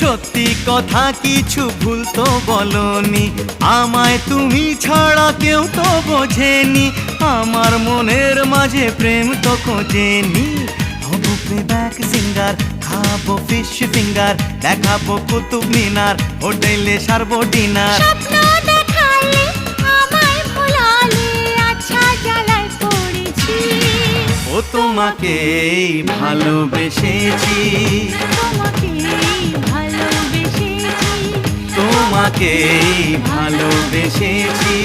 সত্যি কথা কিছু ভুল তো বলনি। আমায় তুমি ছাড়া কেউ তো বোঝেনি। আমার মনের মাঝে প্রেম তো খোঁজেনি। হব প্লেব্যাক সিঙ্গার খাব ফিশ ফিঙ্গার দেখাবো কুতুব মিনার হোটেলে সারবো ডিনার স্বপ্ন দেখালে তোমাকেই ভালোবেসেছি।